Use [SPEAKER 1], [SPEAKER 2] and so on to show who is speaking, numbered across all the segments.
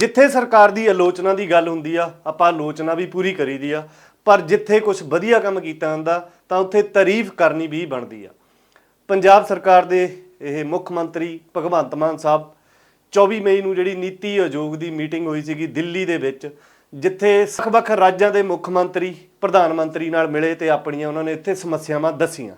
[SPEAKER 1] ਜਿੱਥੇ ਸਰਕਾਰ ਦੀ ਆਲੋਚਨਾ ਦੀ ਗੱਲ ਹੁੰਦੀ ਆ, ਆਪਾਂ ਆਲੋਚਨਾ ਵੀ ਪੂਰੀ ਕਰੀਦੀ ਆ, ਪਰ ਜਿੱਥੇ ਕੁਝ ਵਧੀਆ ਕੰਮ ਕੀਤਾ ਹੁੰਦਾ ਤਾਂ ਉੱਥੇ ਤਾਰੀਫ ਕਰਨੀ ਵੀ ਬਣਦੀ ਆ। ਪੰਜਾਬ ਸਰਕਾਰ ਦੇ ਇਹ ਮੁੱਖ ਮੰਤਰੀ ਭਗਵੰਤ ਮਾਨ ਸਾਹਿਬ 24 ਮਈ ਨੂੰ ਜਿਹੜੀ ਨੀਤੀ ਆਯੋਗ ਦੀ ਮੀਟਿੰਗ ਹੋਈ ਸੀਗੀ ਦਿੱਲੀ ਦੇ ਵਿੱਚ, ਜਿੱਥੇ ਵੱਖ-ਵੱਖ ਰਾਜਾਂ ਦੇ ਮੁੱਖ ਮੰਤਰੀ, ਪ੍ਰਧਾਨ ਮੰਤਰੀ ਨਾਲ ਮਿਲੇ ਤੇ ਆਪਣੀਆਂ ਉਹਨਾਂ ਨੇ ਇੱਥੇ ਸਮੱਸਿਆਵਾਂ ਦੱਸੀਆਂ।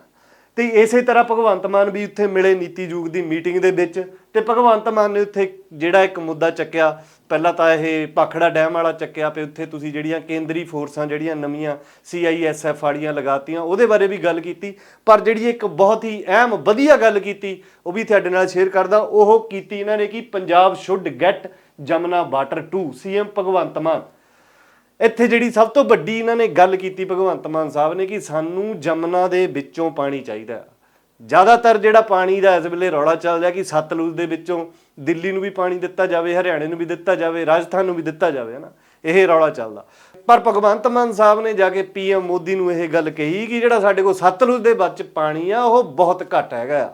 [SPEAKER 1] ਤੇ ਇਸੇ ਤਰ੍ਹਾਂ ਭਗਵੰਤ ਮਾਨ ਵੀ ਉੱਥੇ ਮਿਲੇ ਨੀਤੀ ਆਯੋਗ ਦੀ ਮੀਟਿੰਗ ਦੇ ਵਿੱਚ ਤੇ ਭਗਵੰਤ ਮਾਨ ਨੇ ਉੱਥੇ ਜਿਹੜਾ ਇੱਕ ਮੁੱਦਾ ਚੱਕਿਆ, ਪਹਿਲਾਂ ਤਾਂ ਇਹ ਭਾਖੜਾ ਡੈਮ ਵਾਲਾ ਚੱਕਿਆ ਤੇ ਉੱਥੇ ਤੁਸੀਂ ਜਿਹੜੀਆਂ ਕੇਂਦਰੀ ਫੋਰਸਾਂ ਜਿਹੜੀਆਂ ਨਵੀਆਂ ਸੀਆਈਐਸਐਫ ਵਾਲੀਆਂ ਲਗਾਤੀਆਂ, ਉਹਦੇ ਬਾਰੇ ਵੀ ਗੱਲ ਕੀਤੀ। ਪਰ ਜਿਹੜੀ ਇੱਕ ਬਹੁਤ ਹੀ ਅਹਿਮ, ਵਧੀਆ ਗੱਲ ਕੀਤੀ, ਉਹ ਵੀ ਤੁਹਾਡੇ ਨਾਲ ਸ਼ੇਅਰ ਕਰਦਾ। ਉਹ ਕੀਤੀ ਇਹਨਾਂ ਨੇ ਕਿ? Punjab should get Jamna water 2 CM Bhagwant Mann. ਇੱਥੇ ਜਿਹੜੀ ਸਭ ਤੋਂ ਵੱਡੀ ਇਹਨਾਂ ਨੇ ਗੱਲ ਕੀਤੀ ਭਗਵੰਤ ਮਾਨ ਸਾਹਿਬ ਨੇ ਕਿ ਸਾਨੂੰ ਜਮਨਾ ਦੇ ਵਿੱਚੋਂ ਪਾਣੀ ਚਾਹੀਦਾ ਜ਼ਿਆਦਾਤਰ ਜਿਹੜਾ ਪਾਣੀ ਦਾ ਇਸ ਵੇਲੇ ਰੌਲਾ ਚੱਲ ਰਿਹਾ ਕਿ ਸਤਲੁਜ ਦੇ ਵਿੱਚੋਂ ਦਿੱਲੀ ਨੂੰ ਵੀ ਪਾਣੀ ਦਿੱਤਾ ਜਾਵੇ, ਹਰਿਆਣੇ ਨੂੰ ਵੀ ਦਿੱਤਾ ਜਾਵੇ, ਰਾਜਸਥਾਨ ਨੂੰ ਵੀ ਦਿੱਤਾ ਜਾਵੇ, ਹਨਾ? ਇਹ ਰੌਲਾ ਚੱਲਦਾ। ਪਰ ਭਗਵੰਤ ਮਾਨ ਸਾਹਿਬ ਨੇ ਜਾ ਕੇ ਪੀਐਮ ਮੋਦੀ ਨੂੰ ਇਹ ਗੱਲ ਕਹੀ ਕਿ ਜਿਹੜਾ ਸਾਡੇ ਕੋਲ ਸਤਲੁਜ ਦੇ ਵਿੱਚ ਪਾਣੀ ਆ, ਉਹ ਬਹੁਤ ਘੱਟ ਹੈਗਾ ਆ।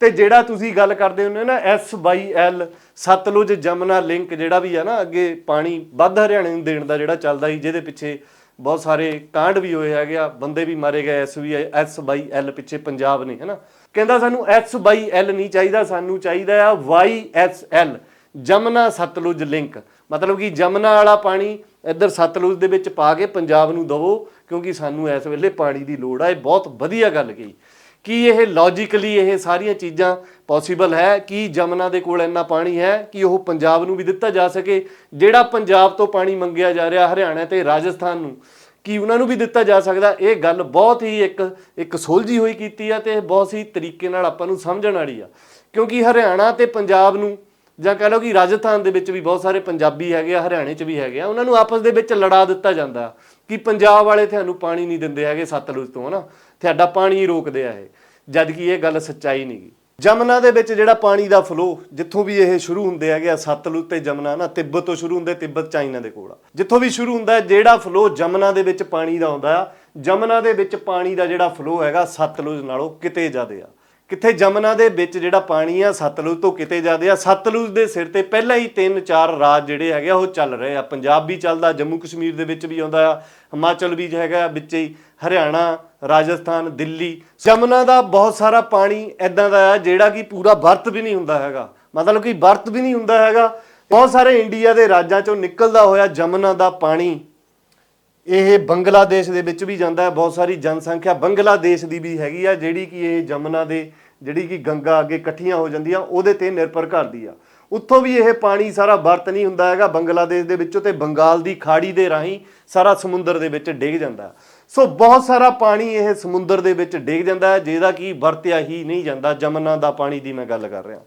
[SPEAKER 1] ਤੇ ਜਿਹੜਾ ਤੁਸੀਂ ਗੱਲ ਕਰਦੇ ਹੁੰਦੇ ਹੋ ਨਾ, S Y L, Sutlej Jamna link ਜਿਹੜਾ ਵੀ ਆ ਨਾ, ਅੱਗੇ ਪਾਣੀ ਵੱਧ ਹਰਿਆਣੇ ਨੂੰ ਦੇਣ ਦਾ ਜਿਹੜਾ ਚੱਲਦਾ ਸੀ, ਜਿਹਦੇ ਪਿੱਛੇ ਬਹੁਤ ਸਾਰੇ ਕਾਂਡ ਵੀ ਹੋਏ ਹੈਗੇ ਆ, ਬੰਦੇ ਵੀ ਮਾਰੇ ਗਏ, ਐਸ ਵੀ ਐਸ ਬਾਈ ਐਲ ਪਿੱਛੇ ਪੰਜਾਬ ਨੇ, ਹੈਨਾ? ਕਹਿੰਦਾ ਸਾਨੂੰ ਐਸ ਬਾਈ ਐਲ ਨਹੀਂ ਚਾਹੀਦਾ, ਸਾਨੂੰ ਚਾਹੀਦਾ ਆ Y S L, Jamna Sutlej link. ਮਤਲਬ ਕਿ ਜਮਨਾ ਵਾਲਾ ਪਾਣੀ ਇੱਧਰ ਸਤਲੁਜ ਦੇ ਵਿੱਚ ਪਾ ਕੇ ਪੰਜਾਬ ਨੂੰ ਦਵੋ, ਕਿਉਂਕਿ ਸਾਨੂੰ ਇਸ ਵੇਲੇ ਪਾਣੀ ਦੀ ਲੋੜ ਆ, ਇਹ ਬਹੁਤ ਵਧੀਆ ਗੱਲ ਕਹੀ। ਕੀ ਇਹ ਲੌਜੀਕਲੀ ਇਹ ਸਾਰੀਆਂ ਚੀਜ਼ਾਂ ਪੋਸੀਬਲ ਹੈ? ਕਿ ਜਮਨਾ ਦੇ ਕੋਲ ਇੰਨਾ ਪਾਣੀ ਹੈ? ਕਿ ਉਹ ਪੰਜਾਬ ਨੂੰ ਵੀ ਦਿੱਤਾ ਜਾ ਸਕੇ? ਜਿਹੜਾ ਪੰਜਾਬ ਤੋਂ ਪਾਣੀ ਮੰਗਿਆ ਜਾ ਰਿਹਾ ਹਰਿਆਣਾ ਤੇ ਰਾਜਸਥਾਨ ਨੂੰ, ਕਿ ਉਹਨਾਂ ਨੂੰ ਵੀ ਦਿੱਤਾ ਜਾ ਸਕਦਾ? ਇਹ ਗੱਲ ਬਹੁਤ ਹੀ ਇੱਕ ਇੱਕ ਸੁਲਝੀ ਹੋਈ ਕੀਤੀ ਆ ਤੇ ਇਹ ਬਹੁਤ ਹੀ ਤਰੀਕੇ ਨਾਲ ਆਪਾਂ ਨੂੰ ਸਮਝਣ ਵਾਲੀ ਆ। ਕਿਉਂਕਿ ਹਰਿਆਣਾ ਤੇ ਪੰਜਾਬ ਨੂੰ, ਜਾਂ ਕਹ ਲਓ ਕਿ ਰਾਜਸਥਾਨ ਦੇ ਵਿੱਚ ਵੀ ਬਹੁਤ ਸਾਰੇ ਪੰਜਾਬੀ ਹੈਗੇ ਆ, ਹਰਿਆਣੇ 'ਚ ਵੀ ਹੈਗੇ ਆ, ਉਹਨਾਂ ਨੂੰ ਆਪਸ ਦੇ ਵਿੱਚ ਲੜਾ ਦਿੱਤਾ ਜਾਂਦਾ ਕਿ ਪੰਜਾਬ ਵਾਲੇ ਤੁਹਾਨੂੰ ਪਾਣੀ ਨਹੀਂ ਦਿੰਦੇ ਹੈਗੇ ਸਤਲੁਜ ਤੋਂ, ਹਨਾ? ਤੁਹਾਡਾ ਪਾਣੀ ਰੋਕਦੇ ਆ ਇਹ। ਜਦ ਕਿ ਇਹ ਗੱਲ ਸੱਚਾਈ ਨਹੀਂਗੀ ਜਮਨਾ ਦੇ ਵਿੱਚ ਜਿਹੜਾ ਪਾਣੀ ਦਾ ਫਲੋ ਜਿੱਥੋਂ ਵੀ ਇਹ ਸ਼ੁਰੂ ਹੁੰਦੇ ਹੈਗੇ ਆ, ਸਤਲੁਜ ਤੇ ਜਮਨਾ ਨਾ, ਤਿੱਬਤ ਤੋਂ ਸ਼ੁਰੂ ਹੁੰਦੇ, ਤਿੱਬਤ ਚਾਈਨਾ ਦੇ ਕੋਲ ਆ। ਜਿੱਥੋਂ ਵੀ ਸ਼ੁਰੂ ਹੁੰਦਾ ਜਿਹੜਾ ਫਲੋ ਜਮਨਾ ਦੇ ਵਿੱਚ ਪਾਣੀ ਦਾ ਆਉਂਦਾ ਆ, ਜਮਨਾ ਦੇ ਵਿੱਚ ਪਾਣੀ ਦਾ ਜਿਹੜਾ ਫਲੋ ਹੈਗਾ, ਸਤਲੁਜ ਨਾਲੋਂ ਕਿਤੇ ਜ਼ਿਆਦਾ ਆ। ਕਿੱਥੇ ਜਮਨਾ ਦੇ ਵਿੱਚ ਜਿਹੜਾ ਪਾਣੀ ਆ, ਸਤਲੁਜ ਤੋਂ ਕਿਤੇ ਜ਼ਿਆਦਾ ਆ। ਸਤਲੁਜ ਦੇ ਸਿਰ ਤੇ ਪਹਿਲਾਂ ਹੀ ਤਿੰਨ ਚਾਰ ਰਾਜ ਜਿਹੜੇ ਹੈਗੇ ਆ, ਉਹ ਚੱਲ ਰਹੇ ਆ। ਪੰਜਾਬ ਵੀ ਚੱਲਦਾ, ਜੰਮੂ ਕਸ਼ਮੀਰ ਦੇ ਵਿੱਚ ਵੀ ਆਉਂਦਾ ਆ। ਹਿਮਾਚਲ ਵੀ ਹੈਗਾ ਵਿੱਚ ਹੀ ਹਰਿਆਣਾ, ਰਾਜਸਥਾਨ, ਦਿੱਲੀ। ਜਮਨਾ ਦਾ ਬਹੁਤ ਸਾਰਾ ਪਾਣੀ ਐਦਾਂ ਦਾ ਆ, ਜਿਹੜਾ ਕਿ ਪੂਰਾ ਵਰਤ ਵੀ ਨਹੀਂ ਹੁੰਦਾ ਹੈਗਾ। ਮਤਲਬ ਕਿ ਵਰਤ ਵੀ ਨਹੀਂ ਹੁੰਦਾ ਹੈਗਾ। ਬਹੁਤ ਸਾਰੇ ਇੰਡੀਆ ਦੇ ਰਾਜਾਂ ਚੋਂ ਨਿਕਲਦਾ ਹੋਇਆ ਜਮਨਾ ਦਾ ਪਾਣੀ ਇਹ ਬੰਗਲਾਦੇਸ਼ ਦੇ ਵਿੱਚ ਵੀ ਜਾਂਦਾ ਹੈ। ਬਹੁਤ ਸਾਰੀ ਜਨਸੰਖਿਆ ਬੰਗਲਾਦੇਸ਼ ਦੀ ਵੀ ਹੈਗੀ ਆ, ਜਿਹੜੀ ਕਿ ਇਹ ਜਮਨਾ ਦੇ, ਜਿਹੜੀ ਕਿ ਗੰਗਾ ਅੱਗੇ ਇਕੱਠੀਆਂ ਹੋ ਜਾਂਦੀਆਂ, ਉਹਦੇ ਤੇ ਨਿਰਭਰ ਕਰਦੀ ਆ। ਉੱਥੋਂ ਵੀ ਇਹ ਪਾਣੀ ਸਾਰਾ ਵਰਤ ਨਹੀਂ ਹੁੰਦਾ ਹੈਗਾ, ਬੰਗਲਾਦੇਸ਼ ਦੇ ਵਿੱਚੋਂ ਤੇ ਬੰਗਾਲ ਦੀ ਖਾੜੀ ਦੇ ਰਾਹੀਂ ਸਾਰਾ ਸਮੁੰਦਰ ਦੇ ਵਿੱਚ ਡਿੱਗ ਜਾਂਦਾ ਸੋ ਬਹੁਤ ਸਾਰਾ ਪਾਣੀ ਇਹ ਸਮੁੰਦਰ ਦੇ ਵਿੱਚ ਡਿੱਗ ਜਾਂਦਾ ਹੈ, ਜਿਹਦਾ ਕਿ ਵਰਤਿਆ ਹੀ ਨਹੀਂ ਜਾਂਦਾ। ਜਮਨਾ ਦਾ ਪਾਣੀ ਦੀ ਮੈਂ ਗੱਲ ਕਰ ਰਿਹਾ।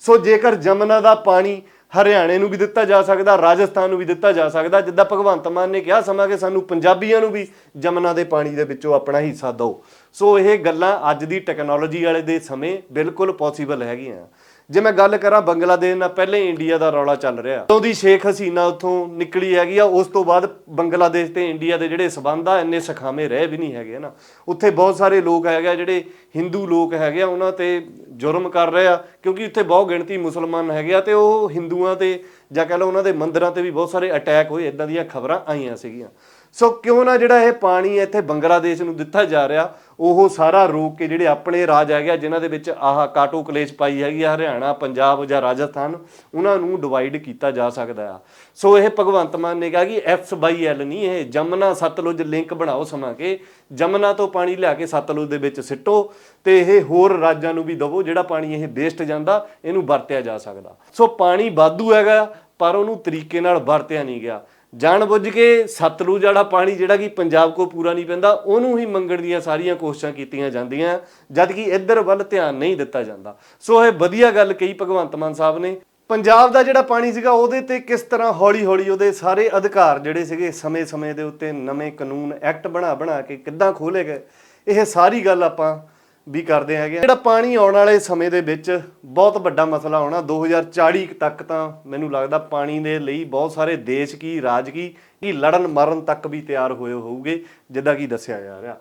[SPEAKER 1] ਸੋ ਜੇਕਰ ਜਮਨਾ ਦਾ ਪਾਣੀ ਹਰਿਆਣੇ ਨੂੰ ਵੀ ਦਿੱਤਾ ਜਾ ਸਕਦਾ, ਰਾਜਸਥਾਨ ਨੂੰ ਵੀ ਦਿੱਤਾ ਜਾ ਸਕਦਾ। ਜਿੱਦਾਂ ਭਗਵੰਤ ਮਾਨ ਨੇ ਕਿਹਾ ਸਮਾਂ ਕਿ ਸਾਨੂੰ ਪੰਜਾਬੀਆਂ ਨੂੰ ਵੀ ਜਮਨਾ ਦੇ ਪਾਣੀ ਦੇ ਵਿੱਚੋਂ ਆਪਣਾ ਹਿੱਸਾ ਦਿਓ। ਸੋ ਇਹ ਗੱਲਾਂ ਅੱਜ ਦੀ ਟੈਕਨੋਲੋਜੀ ਵਾਲੇ ਦੇ ਸਮੇਂ ਬਿਲਕੁਲ ਪੋਸੀਬਲ ਹੈਗੀਆਂ। ਜੇ ਮੈਂ ਗੱਲ ਕਰਾਂ ਬੰਗਲਾਦੇਸ਼ ਨਾਲ, ਪਹਿਲੇ ਇੰਡੀਆ ਦਾ ਰੌਲਾ ਚੱਲ ਰਿਹਾ। ਉਦੋਂ ਦੀ ਸ਼ੇਖ ਹਸੀਨਾ ਉੱਥੋਂ ਨਿਕਲੀ ਹੈਗੀ ਆ, ਉਸ ਤੋਂ ਬਾਅਦ ਬੰਗਲਾਦੇਸ਼ ਤੇ ਇੰਡੀਆ ਦੇ ਜਿਹੜੇ ਸਬੰਧ ਆ, ਇੰਨੇ ਸਖਾਵੇਂ ਰਹਿ ਵੀ ਨਹੀਂ ਹੈਗੇ ਨਾ। ਉੱਥੇ ਬਹੁਤ ਸਾਰੇ ਲੋਕ ਹੈਗੇ ਆ, ਜਿਹੜੇ ਹਿੰਦੂ ਲੋਕ ਹੈਗੇ ਆ, ਉਹਨਾਂ ਤੇ ਜੁਰਮ ਕਰ ਰਹੇ ਆ, ਕਿਉਂਕਿ ਉੱਥੇ ਬਹੁਤ ਗਿਣਤੀ ਮੁਸਲਮਾਨ ਹੈਗੇ ਆ ਤੇ ਉਹ ਹਿੰਦੂਆਂ ਤੇ ਜਾਂ ਕਹ ਲਓ ਉਹਨਾਂ ਦੇ ਮੰਦਰਾਂ ਤੇ ਵੀ ਬਹੁਤ ਸਾਰੇ ਅਟੈਕ ਹੋਏ ਇਦਾਂ ਦੀਆਂ ਖਬਰਾਂ ਆਈਆਂ ਸੀਗੀਆਂ। ਸੋ ਕਿਉਂ ਨਾ ਜਿਹੜਾ ਇਹ ਪਾਣੀ ਇੱਥੇ ਬੰਗਲਾਦੇਸ਼ ਨੂੰ ਦਿੱਤਾ ਜਾ ਰਿਹਾ, ਉਹ ਸਾਰਾ ਰੋਕ ਕੇ ਜਿਹੜੇ ਆਪਣੇ ਰਾਜ ਹੈਗੇ ਆ, ਜਿਨ੍ਹਾਂ ਦੇ ਵਿੱਚ ਆਹ ਕਾਟੋ ਕਲੇਸ਼ ਪਾਈ ਹੈਗੀ ਆ, ਹਰਿਆਣਾ, ਪੰਜਾਬ ਜਾਂ ਰਾਜਸਥਾਨ, ਉਹਨਾਂ ਨੂੰ ਡਿਵਾਈਡ ਕੀਤਾ ਜਾ ਸਕਦਾ ਆ। ਸੋ ਇਹ ਭਗਵੰਤ ਮਾਨ ਨੇ ਕਿਹਾ ਕਿ ਐਫਸ ਬਾਈ ਐਲ ਨਹੀਂ ਇਹ ਜਮਨਾ ਸਤਲੁਜ ਲਿੰਕ ਬਣਾਓ ਸਮਾਂ ਕੇ, ਜਮਨਾ ਤੋਂ ਪਾਣੀ ਲਿਆ ਕੇ ਸਤਲੁਜ ਦੇ ਵਿੱਚ ਸਿੱਟੋ ਤੇ ਇਹ ਹੋਰ ਰਾਜਾਂ ਨੂੰ ਵੀ ਦਵੋ, ਜਿਹੜਾ ਪਾਣੀ ਇਹ ਵੇਸਟ ਜਾਂਦਾ, ਇਹਨੂੰ ਵਰਤਿਆ ਜਾ ਸਕਦਾ। ਸੋ ਪਾਣੀ ਵਾਧੂ ਹੈਗਾ ਪਰ ਉਹਨੂੰ ਤਰੀਕੇ ਨਾਲ ਵਰਤਿਆ ਨਹੀਂ ਗਿਆ। ਜਾਣ ਬੁੱਝ ਕੇ ਸਤਲੁਜ ਵਾਲਾ ਪਾਣੀ ਜਿਹੜਾ ਕਿ ਪੰਜਾਬ ਕੋ ਪੂਰਾ ਨਹੀਂ ਪੈਂਦਾ, ਉਹਨੂੰ ਹੀ ਮੰਗਣ ਦੀਆਂ ਸਾਰੀਆਂ ਕੋਸ਼ਿਸ਼ਾਂ ਕੀਤੀਆਂ ਜਾਂਦੀਆਂ ਜਦ ਕਿ ਇੱਧਰ ਵੱਲ ਧਿਆਨ ਨਹੀਂ ਦਿੱਤਾ ਜਾਂਦਾ। ਸੋ ਇਹ ਵਧੀਆ ਗੱਲ ਕਹੀ ਭਗਵੰਤ ਮਾਨ ਸਾਹਿਬ ਨੇ। ਪੰਜਾਬ ਦਾ ਜਿਹੜਾ ਪਾਣੀ ਸੀਗਾ, ਉਹਦੇ ਤੇ ਕਿਸ ਤਰ੍ਹਾਂ ਹੌਲੀ-ਹੌਲੀ ਉਹਦੇ ਸਾਰੇ ਅਧਿਕਾਰ ਜਿਹੜੇ ਸੀਗੇ, ਸਮੇਂ-ਸਮੇਂ ਦੇ ਉੱਤੇ ਨਵੇਂ ਕਾਨੂੰਨ ਐਕਟ ਬਣਾ ਬਣਾ ਕੇ ਕਿੱਦਾਂ ਖੋਲੇ ਗਏ, ਇਹ ਸਾਰੀ ਗੱਲ ਆਪਾਂ ਵੀ ਕਰਦੇ ਹੈਗੇ ਆ। ਜਿਹੜਾ ਪਾਣੀ ਆਉਣ ਵਾਲੇ ਸਮੇਂ ਦੇ ਵਿੱਚ ਬਹੁਤ ਵੱਡਾ ਮਸਲਾ ਹੋਣਾ 2040 ਤੱਕ ਤਾਂ ਮੈਨੂੰ ਲੱਗਦਾ ਪਾਣੀ ਦੇ ਲਈ ਬਹੁਤ ਸਾਰੇ ਦੇਸ਼ ਕੀ, ਰਾਜ ਕੀ ਕੀ ਲੜਨ ਮਰਨ ਤੱਕ ਵੀ ਤਿਆਰ ਹੋਏ ਹੋਊਗੇ, ਜਿੱਦਾਂ ਕੀ ਦੱਸਿਆ ਜਾ ਰਿਹਾ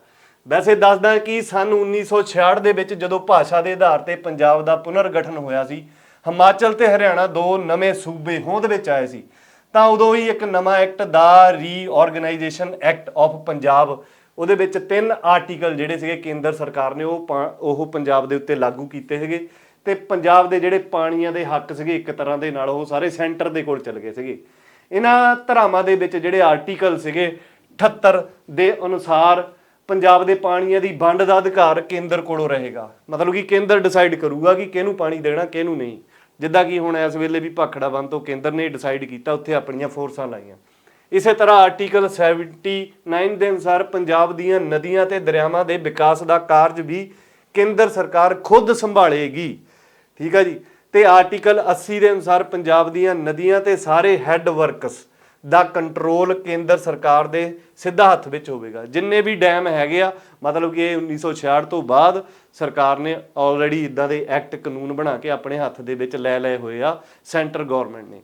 [SPEAKER 1] ਵੈਸੇ ਦੱਸਦਾ ਕਿ ਸਨ 1966 ਦੇ ਵਿੱਚ ਜਦੋਂ ਭਾਸ਼ਾ ਦੇ ਆਧਾਰ ਤੇ ਪੰਜਾਬ ਦਾ ਪੁਨਰਗਠਨ ਹੋਇਆ ਸੀ, ਹਿਮਾਚਲ ਤੇ ਹਰਿਆਣਾ ਦੋ ਨਵੇਂ ਸੂਬੇ ਹੋਂਦ ਵਿੱਚ ਆਏ ਸੀ, ਤਾਂ ਉਦੋਂ ਹੀ ਇੱਕ ਨਵਾਂ ਐਕਟ ਦਾ ਰੀਆਰਗੇਨਾਈਜੇਸ਼ਨ ਐਕਟ ਆਫ ਪੰਜਾਬ ਉਹਦੇ ਵਿੱਚ ਤਿੰਨ ਆਰਟੀਕਲ ਜਿਹੜੇ ਸੀਗੇ ਕੇਂਦਰ ਸਰਕਾਰ ਨੇ ਉਹ ਪਾ- ਉਹ ਪੰਜਾਬ ਦੇ ਉੱਤੇ ਲਾਗੂ ਕੀਤੇ ਸੀਗੇ ਤੇ ਪੰਜਾਬ ਦੇ ਜਿਹੜੇ ਪਾਣੀਆਂ ਦੇ ਹੱਕ ਸੀਗੇ ਇੱਕ ਤਰ੍ਹਾਂ ਦੇ ਨਾਲ ਉਹ ਸਾਰੇ ਸੈਂਟਰ ਦੇ ਕੋਲ ਚਲ ਗਏ ਸੀਗੇ। ਇਹਨਾਂ ਧਰਾਵਾਂ ਦੇ ਵਿੱਚ ਜਿਹੜੇ ਆਰਟੀਕਲ ਸੀਗੇ 78 ਦੇ ਅਨੁਸਾਰ ਪੰਜਾਬ ਦੇ ਪਾਣੀਆਂ ਦੀ ਵੰਡ ਦਾ ਅਧਿਕਾਰ ਕੇਂਦਰ ਕੋਲੋਂ ਰਹੇਗਾ। ਮਤਲਬ ਕਿ ਕੇਂਦਰ ਡਿਸਾਈਡ ਕਰੂਗਾ ਕਿ ਕਿਹਨੂੰ ਪਾਣੀ ਦੇਣਾ, ਕਿਹਨੂੰ ਨਹੀਂ। ਜਿੱਦਾਂ ਕਿ ਹੁਣ ਇਸ ਵੇਲੇ ਵੀ ਭਾਖੜਾ ਬੰਦ ਤੋਂ ਕੇਂਦਰ ਨੇ ਡਿਸਾਈਡ ਕੀਤਾ, ਉੱਥੇ ਆਪਣੀਆਂ ਫੋਰਸਾਂ ਲਾਈਆਂ। ਇਸੇ ਤਰ੍ਹਾਂ ਆਰਟੀਕਲ 79 ਦੇ ਅਨੁਸਾਰ ਪੰਜਾਬ ਦੀਆਂ ਨਦੀਆਂ ਤੇ ਦਰਿਆਵਾਂ ਦੇ ਵਿਕਾਸ ਦਾ ਕਾਰਜ ਵੀ ਕੇਂਦਰ ਸਰਕਾਰ ਖੁਦ ਸੰਭਾਲੇਗੀ। ਠੀਕ ਹੈ ਜੀ? ਤੇ ਆਰਟੀਕਲ 80 ਦੇ ਅਨੁਸਾਰ ਪੰਜਾਬ ਦੀਆਂ ਨਦੀਆਂ ਤੇ ਸਾਰੇ ਹੈੱਡ ਵਰਕਸ ਦਾ ਕੰਟਰੋਲ ਕੇਂਦਰ ਸਰਕਾਰ ਦੇ ਸਿੱਧਾ ਹੱਥ ਵਿੱਚ ਹੋਵੇਗਾ। ਜਿੰਨੇ ਵੀ ਡੈਮ ਹੈਗੇ ਆ, ਮਤਲਬ ਕਿ ਇਹ 1966 ਤੋਂ ਬਾਅਦ ਸਰਕਾਰ ਨੇ ਆਲਰੇਡੀ ਇਦਾਂ ਦੇ ਐਕਟ ਕਾਨੂੰਨ ਬਣਾ ਕੇ ਆਪਣੇ ਹੱਥ ਦੇ ਵਿੱਚ ਲੈ ਲਏ ਹੋਏ ਆ ਸੈਂਟਰ ਗਵਰਨਮੈਂਟ ਨੇ।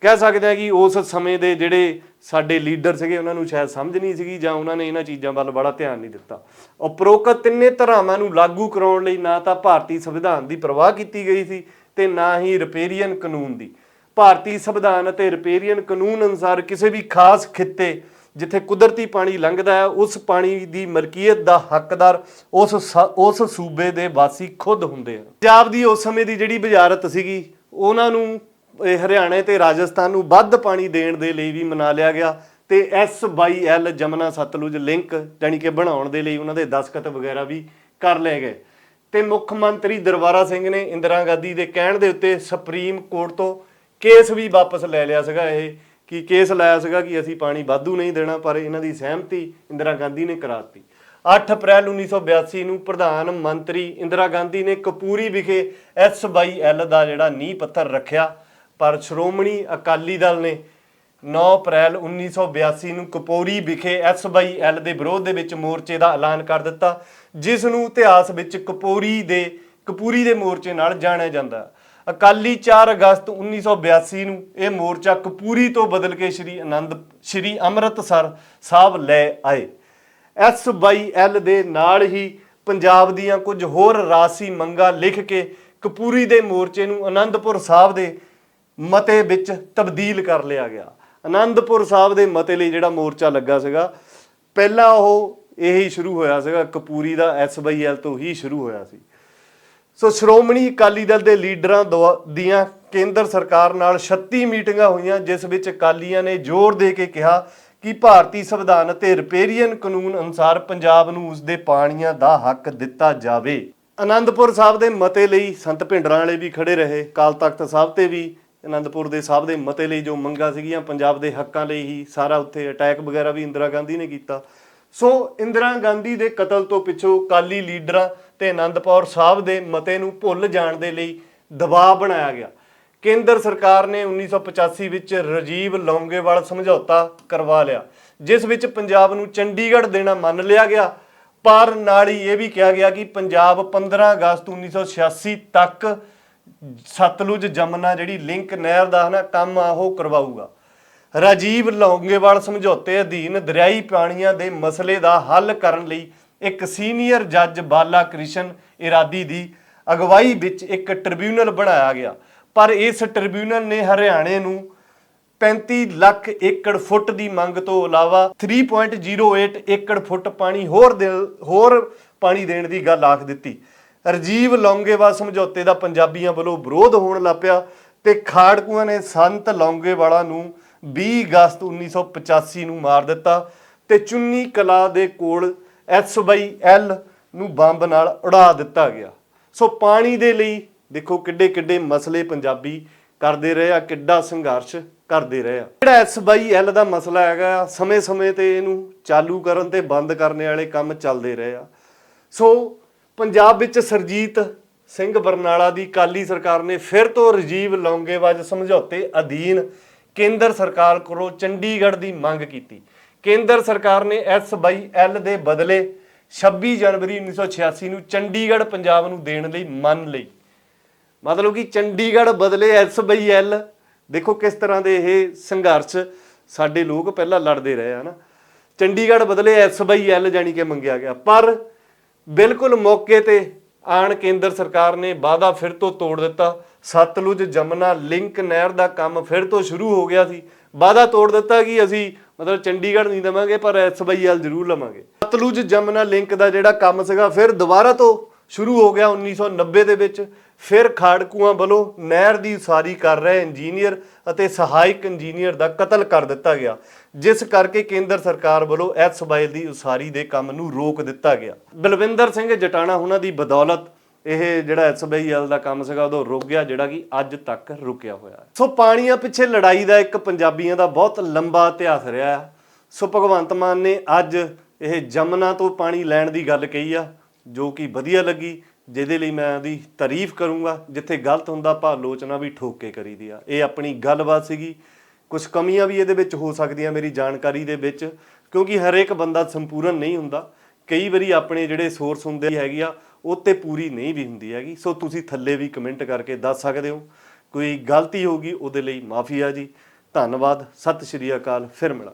[SPEAKER 1] ਕਹਿ ਸਕਦੇ ਆ ਕਿ ਉਸ ਸਮੇਂ ਦੇ ਜਿਹੜੇ ਸਾਡੇ ਲੀਡਰ ਸੀਗੇ, ਉਹਨਾਂ ਨੂੰ ਸ਼ਾਇਦ ਸਮਝ ਨਹੀਂ ਸੀਗੀ ਜਾਂ ਉਹਨਾਂ ਨੇ ਇਹਨਾਂ ਚੀਜ਼ਾਂ ਵੱਲ ਬੜਾ ਧਿਆਨ ਨਹੀਂ ਦਿੱਤਾ। ਉਪਰੋਕਤ ਤਿੰਨੇ ਧਰਾਵਾਂ ਨੂੰ ਲਾਗੂ ਕਰਾਉਣ ਲਈ ਨਾ ਤਾਂ ਭਾਰਤੀ ਸੰਵਿਧਾਨ ਦੀ ਪ੍ਰਵਾਹ ਕੀਤੀ ਗਈ ਸੀ ਤੇ ਨਾ ਹੀ ਰਿਪੇਰੀਅਨ ਕਾਨੂੰਨ ਦੀ। ਭਾਰਤੀ ਸੰਵਿਧਾਨ ਅਤੇ ਰਿਪੇਰੀਅਨ ਕਾਨੂੰਨ ਅਨੁਸਾਰ ਕਿਸੇ ਵੀ ਖਾਸ ਖਿੱਤੇ ਜਿੱਥੇ ਕੁਦਰਤੀ ਪਾਣੀ ਲੰਘਦਾ ਹੈ, ਉਸ ਪਾਣੀ ਦੀ ਮਲਕੀਅਤ ਦਾ ਹੱਕਦਾਰ ਉਸ ਸ- ਉਸ ਸੂਬੇ ਦੇ ਵਾਸੀ ਖੁਦ ਹੁੰਦੇ ਹਨ। ਪੰਜਾਬ ਦੀ ਉਸ ਸਮੇਂ ਦੀ ਜਿਹੜੀ ਵਜ਼ਾਰਤ ਸੀਗੀ, ਉਹਨਾਂ ਨੂੰ ਇਹ ਹਰਿਆਣੇ ਤੇ ਰਾਜਸਥਾਨ ਨੂੰ ਵੱਧ ਪਾਣੀ ਦੇਣ ਦੇ ਲਈ ਵੀ ਮਨਾ ਲਿਆ ਗਿਆ ਤੇ S Y L Jamna Sutlej link ਜਾਨੀ ਕਿ ਬਣਾਉਣ ਦੇ ਲਈ ਉਹਨਾਂ ਦੇ ਦਸਖਤ ਵਗੈਰਾ ਵੀ ਕਰ ਲਏ ਗਏ। ਤੇ ਮੁੱਖ ਮੰਤਰੀ ਦਰਬਾਰਾ ਸਿੰਘ ਨੇ ਇੰਦਰਾ ਗਾਂਧੀ ਦੇ ਕਹਿਣ ਦੇ ਉੱਤੇ ਸੁਪਰੀਮ ਕੋਰਟ ਤੋਂ ਕੇਸ ਵੀ ਵਾਪਸ ਲੈ ਲਿਆ ਸੀਗਾ ਇਹ, ਕਿ ਕੇਸ ਲਾਇਆ ਸੀਗਾ ਕਿ ਅਸੀਂ ਪਾਣੀ ਵਾਧੂ ਨਹੀਂ ਦੇਣਾ, ਪਰ ਇਹਨਾਂ ਦੀ ਸਹਿਮਤੀ ਇੰਦਰਾ ਗਾਂਧੀ ਨੇ ਕਰਾਤੀ। 8 ਅਪ੍ਰੈਲ 1982 ਨੂੰ ਪ੍ਰਧਾਨ ਮੰਤਰੀ ਇੰਦਰਾ ਗਾਂਧੀ ਨੇ ਕਪੂਰੀ ਵਿਖੇ ਐਸਵਾਈਐਲ ਦਾ ਜਿਹੜਾ ਨੀਂਹ ਪੱਥਰ ਰੱਖਿਆ। ਪਰ ਸ਼੍ਰੋਮਣੀ ਅਕਾਲੀ ਦਲ ਨੇ 9 ਅਪ੍ਰੈਲ 1982 ਨੂੰ ਕਪੂਰੀ ਵਿਖੇ ਐਸਵਾਈਐਲ ਦੇ ਵਿਰੋਧ ਦੇ ਵਿੱਚ ਮੋਰਚੇ ਦਾ ਐਲਾਨ ਕਰ ਦਿੱਤਾ, ਜਿਸ ਨੂੰ ਇਤਿਹਾਸ ਵਿੱਚ ਕਪੂਰੀ ਦੇ ਕਪੂਰੀ ਦੇ ਮੋਰਚੇ ਨਾਲ ਜਾਣਿਆ ਜਾਂਦਾ। ਅਕਾਲੀ 4 ਅਗਸਤ 1982 ਨੂੰ ਇਹ ਮੋਰਚਾ ਕਪੂਰੀ ਤੋਂ ਬਦਲ ਕੇ ਸ਼੍ਰੀ ਆਨੰਦ, ਸ਼੍ਰੀ ਅੰਮ੍ਰਿਤਸਰ ਸਾਹਿਬ ਲੈ ਆਏ। ਐਸ ਬਾਈ ਐਲ ਦੇ ਨਾਲ ਹੀ ਪੰਜਾਬ ਦੀਆਂ ਕੁਝ ਹੋਰ ਰਾਸੀ ਮੰਗਾਂ ਲਿਖ ਕੇ ਕਪੂਰੀ ਦੇ ਮੋਰਚੇ ਨੂੰ ਆਨੰਦਪੁਰ ਸਾਹਿਬ ਦੇ ਮਤੇ ਵਿੱਚ ਤਬਦੀਲ ਕਰ ਲਿਆ ਗਿਆ। ਆਨੰਦਪੁਰ ਸਾਹਿਬ ਦੇ ਮਤੇ ਲਈ ਜਿਹੜਾ ਮੋਰਚਾ ਲੱਗਾ ਸੀਗਾ, ਪਹਿਲਾਂ ਉਹ ਇਹੀ ਸ਼ੁਰੂ ਹੋਇਆ ਸੀਗਾ, ਕਪੂਰੀ ਦਾ ਐਸ ਬਾਈ ਐਲ ਤੋਂ ਹੀ ਸ਼ੁਰੂ ਹੋਇਆ ਸੀ। ਸੋ ਸ਼੍ਰੋਮਣੀ ਅਕਾਲੀ ਦਲ ਦੇ ਲੀਡਰਾਂ ਦੁਆ- ਦੀਆਂ ਕੇਂਦਰ ਸਰਕਾਰ ਨਾਲ 36 ਮੀਟਿੰਗਾਂ ਹੋਈਆਂ, ਜਿਸ ਵਿੱਚ ਅਕਾਲੀਆਂ ਨੇ ਜ਼ੋਰ ਦੇ ਕੇ ਕਿਹਾ ਕਿ ਭਾਰਤੀ ਸੰਵਿਧਾਨ ਅਤੇ ਰਿਪੇਰੀਅਨ ਕਾਨੂੰਨ ਅਨੁਸਾਰ ਪੰਜਾਬ ਨੂੰ ਉਸਦੇ ਪਾਣੀਆਂ ਦਾ ਹੱਕ ਦਿੱਤਾ ਜਾਵੇ। ਅਨੰਦਪੁਰ ਸਾਹਿਬ ਦੇ ਮਤੇ ਲਈ ਸੰਤ ਭਿੰਡਰਾਂ ਵਾਲੇ ਵੀ ਖੜੇ ਰਹੇ ਕਾਲ ਤਖਤ ਸਾਹਿਬ ਤੇ ਵੀ ਅਨੰਦਪੁਰ ਦੇ ਸਾਹਿਬ ਦੇ ਮਤੇ ਲਈ ਜੋ ਮੰਗਾਂ ਸੀਗੀਆਂ, ਪੰਜਾਬ ਦੇ ਹੱਕਾਂ ਲਈ ਹੀ ਸਾਰਾ ਉੱਥੇ ਅਟੈਕ ਵਗੈਰਾ ਵੀ ਇੰਦਰਾ ਗਾਂਧੀ ਨੇ ਕੀਤਾ। ਸੋ ਇੰਦਰਾ ਗਾਂਧੀ ਦੇ ਕਤਲ ਤੋਂ ਪਿੱਛੋਂ ਕਾਲੀ ਲੀਡਰਾਂ ਤੇ ਅਨੰਦਪੁਰ ਸਾਹਿਬ ਦੇ ਮਤੇ ਨੂੰ ਭੁੱਲ ਜਾਣ ਦੇ ਲਈ ਦਬਾਅ ਬਣਾਇਆ ਗਿਆ। ਕੇਂਦਰ ਸਰਕਾਰ ਨੇ 1985 ਵਿੱਚ ਰਾਜੀਵ ਲੌਂਗੇਵਾਲ ਸਮਝੌਤਾ ਕਰਵਾ ਲਿਆ, ਜਿਸ ਵਿੱਚ ਪੰਜਾਬ ਨੂੰ ਚੰਡੀਗੜ੍ਹ ਦੇਣਾ ਮੰਨ ਲਿਆ ਗਿਆ। ਪਰ ਨਾਲ ਹੀ ਇਹ ਵੀ ਕਿਹਾ ਗਿਆ ਕਿ ਪੰਜਾਬ 15 ਅਗਸਤ 1986 ਤੱਕ ਸਤਲੁਜ ਜਮਨਾ ਜਿਹੜੀ ਲਿੰਕ ਨਹਿਰ ਦਾ ਨਾ ਕੰਮ ਆ, ਉਹ ਕਰਵਾਊਗਾ। ਰਾਜੀਵ ਲੌਂਗੇਵਾਲ ਸਮਝੌਤੇ ਅਧੀਨ ਦਰਿਆਈ ਪਾਣੀਆਂ ਦੇ ਮਸਲੇ ਦਾ ਹੱਲ ਕਰਨ ਲਈ ਇੱਕ ਸੀਨੀਅਰ ਜੱਜ ਬਾਲਾ ਕ੍ਰਿਸ਼ਨ ਇਰਾਦੀ ਦੀ ਅਗਵਾਈ ਵਿੱਚ ਇੱਕ ਟ੍ਰਿਬਿਊਨਲ ਬਣਾਇਆ ਗਿਆ। ਪਰ ਇਸ ਟ੍ਰਿਬਿਊਨਲ ਨੇ ਹਰਿਆਣੇ ਨੂੰ 35 ਲੱਖ ਏਕੜ ਫੁੱਟ ਦੀ ਮੰਗ ਤੋਂ ਇਲਾਵਾ 3.08 ਏਕੜ ਫੁੱਟ ਪਾਣੀ ਹੋਰ ਦੇ, ਹੋਰ ਪਾਣੀ ਦੇਣ ਦੀ ਗੱਲ ਆਖ ਦਿੱਤੀ। ਰਜੀਵ ਲੌਂਗੇਵਾਲ ਸਮਝੌਤੇ ਦਾ ਪੰਜਾਬੀਆਂ ਵੱਲੋਂ ਵਿਰੋਧ ਹੋਣ ਲੱਪਿਆ ਤੇ ਖਾੜਕੂਆਂ ਨੇ ਸੰਤ ਲੌਂਗੇਵਾਲਾ ਨੂੰ 20 ਅਗਸਤ 1985 ਨੂੰ ਮਾਰ ਦਿੱਤਾ ਤੇ ਚੁੰਨੀ ਕਲਾ ਦੇ ਕੋਲ ਐਲ ਨੂੰ ਬੰਬ ਨਾਲ ਉਡਾ ਦਿੱਤਾ ਗਿਆ। ਸੋ ਪਾਣੀ ਦੇ ਲਈ ਦੇਖੋ ਕਿੱਡੇ ਕਿੱਡੇ ਮਸਲੇ ਪੰਜਾਬੀ ਕਰਦੇ ਰਹੇ ਆ, ਕਿੱਡਾ ਸੰਘਰਸ਼ ਕਰਦੇ ਰਹੇ ਆ। ਜਿਹੜਾ ਐਲ ਦਾ ਮਸਲਾ ਹੈਗਾ ਸਮੇਂ-ਸਮੇਂ ਤੇ ਇਹਨੂੰ ਚਾਲੂ ਕਰਨ ਤੇ ਬੰਦ ਕਰਨ ਵਾਲੇ ਕੰਮ ਚੱਲਦੇ ਰਹੇ ਆ। ਸੋ ਪੰਜਾਬ ਵਿੱਚ ਸਰਜੀਤ ਸਿੰਘ ਬਰਨਾਲਾ ਦੀ ਕਾਲੀ ਸਰਕਾਰ ਨੇ ਫਿਰ ਤੋਂ ਰਜੀਵ ਲੌਂਗੇਵਾਲ ਸਮਝੌਤੇ ਅਧੀਨ ਕੇਂਦਰ ਸਰਕਾਰ ਕੋਲੋਂ ਚੰਡੀਗੜ੍ਹ ਦੀ ਮੰਗ ਕੀਤੀ। ਕੇਂਦਰ ਸਰਕਾਰ ਨੇ ਐਲ ਦੇ ਬਦਲੇ 26 ਜਨਵਰੀ 1986 ਨੂੰ ਚੰਡੀਗੜ੍ਹ ਪੰਜਾਬ ਨੂੰ ਦੇਣ ਲਈ ਮੰਨ ਲਈ। ਮਤਲਬ ਕਿ ਚੰਡੀਗੜ੍ਹ ਬਦਲੇ ਐਲ, ਦੇਖੋ ਕਿਸ ਤਰ੍ਹਾਂ ਦੇ ਇਹ ਸੰਘਰਸ਼ ਸਾਡੇ ਲੋਕ ਪਹਿਲਾਂ ਲੜਦੇ ਰਹੇ ਆ ਨਾ। ਚੰਡੀਗੜ੍ਹ ਬਦਲੇ ਐਲ ਜਾਨੀ ਕਿ ਮੰਗਿਆ ਗਿਆ। ਪਰ ਬਿਲਕੁਲ ਮੌਕੇ ਤੇ ਆਣ ਕੇਂਦਰ ਸਰਕਾਰ ਨੇ ਵਾਅਦਾ ਫਿਰ ਤੋਂ ਤੋੜ ਦਿੱਤਾ। ਸਤਲੁਜ, ਜਮਨਾ, ਲਿੰਕ ਨਹਿਰ ਦਾ ਕੰਮ ਫਿਰ ਤੋਂ ਸ਼ੁਰੂ ਹੋ ਗਿਆ ਸੀ। ਵਾਅਦਾ ਤੋੜ ਦਿੱਤਾ ਕਿ ਅਸੀਂ ਮਤਲਬ ਚੰਡੀਗੜ੍ਹ ਨਹੀਂ ਦੇਵਾਂਗੇ, ਪਰ ਐਸਵਾਈਐਲ ਜ਼ਰੂਰ ਲਵਾਂਗੇ। ਸਤਲੁਜ, ਜਮਨਾ, ਲਿੰਕ ਦਾ ਜਿਹੜਾ ਕੰਮ ਸੀਗਾ ਫਿਰ ਦੁਬਾਰਾ ਤੋਂ ਸ਼ੁਰੂ ਹੋ ਗਿਆ 1990 ਦੇ ਵਿੱਚ। ਫਿਰ ਖਾੜਕੂਆਂ ਵੱਲੋਂ ਨਹਿਰ ਦੀ ਉਸਾਰੀ ਕਰ ਰਹੇ ਇੰਜੀਨੀਅਰ ਅਤੇ ਸਹਾਇਕ ਇੰਜੀਨੀਅਰ ਦਾ ਕਤਲ ਕਰ ਦਿੱਤਾ ਗਿਆ, ਜਿਸ ਕਰਕੇ ਕੇਂਦਰ ਸਰਕਾਰ ਵੱਲੋਂ ਐਸਵਾਈਐਲ ਦੀ ਉਸਾਰੀ ਦੇ ਕੰਮ ਨੂੰ ਰੋਕ ਦਿੱਤਾ ਗਿਆ। ਬਲਵਿੰਦਰ ਸਿੰਘ ਜਟਾਣਾ, ਉਹਨਾਂ ਦੀ ਬਦੌਲਤ ਇਹ ਜਿਹੜਾ ਐਸਬੀਆਈਐਲ ਦਾ ਕੰਮ ਸੀਗਾ, ਉਦੋਂ ਰੁਕ ਗਿਆ, ਜਿਹੜਾ ਕਿ ਅੱਜ ਤੱਕ ਰੁਕਿਆ ਹੋਇਆ ਹੈ। ਸੋ ਪਾਣੀਆਂ ਪਿੱਛੇ ਲੜਾਈ ਦਾ ਇੱਕ ਪੰਜਾਬੀਆਂ ਦਾ ਬਹੁਤ ਲੰਬਾ ਇਤਿਹਾਸ ਰਿਹਾ ਹੈ। ਸੋ ਭਗਵੰਤ ਮਾਨ ਨੇ ਅੱਜ ਇਹ ਜਮਨਾ ਤੋਂ ਪਾਣੀ ਲੈਣ ਦੀ ਗੱਲ ਕਹੀ ਆ, ਜੋ ਕਿ ਵਧੀਆ ਲੱਗੀ। ਜਿਹਦੇ ਲਈ ਮੈਂ ਉਹਦੀ ਤਾਰੀਫ ਕਰੂੰਗਾ, ਜਿੱਥੇ ਗਲਤ ਹੁੰਦਾ ਆਪਾਂ ਆਲੋਚਨਾ ਵੀ ਠੋਕ ਕੇ ਕਰੀਦੀ ਆ। ਇਹ ਆਪਣੀ ਗੱਲਬਾਤ ਸੀਗੀ। ਕੁਝ ਕਮੀਆਂ ਵੀ ਇਹਦੇ ਵਿੱਚ ਹੋ ਸਕਦੀਆਂ ਮੇਰੀ ਜਾਣਕਾਰੀ ਦੇ ਵਿੱਚ, ਕਿਉਂਕਿ ਹਰੇਕ ਬੰਦਾ ਸੰਪੂਰਨ ਨਹੀਂ ਹੁੰਦਾ। ਕਈ ਵਾਰੀ ਆਪਣੇ ਜਿਹੜੇ ਸੋਰਸ ਹੁੰਦੇ ਹੈਗੀ ਆ, ਉਹ ਤੇ ਪੂਰੀ ਨਹੀਂ ਵੀ ਹੁੰਦੀ ਹੈਗੀ। ਸੋ ਤੁਸੀਂ ਥੱਲੇ ਵੀ ਕਮੈਂਟ ਕਰਕੇ ਦੱਸ ਸਕਦੇ ਹੋ। ਕੋਈ ਗਲਤੀ ਹੋ ਗਈ, ਉਹਦੇ ਲਈ ਮਾਫੀ ਆ ਜੀ। ਧੰਨਵਾਦ। ਸਤਿ ਸ਼੍ਰੀ ਅਕਾਲ। ਫਿਰ ਮਿਲਾਂ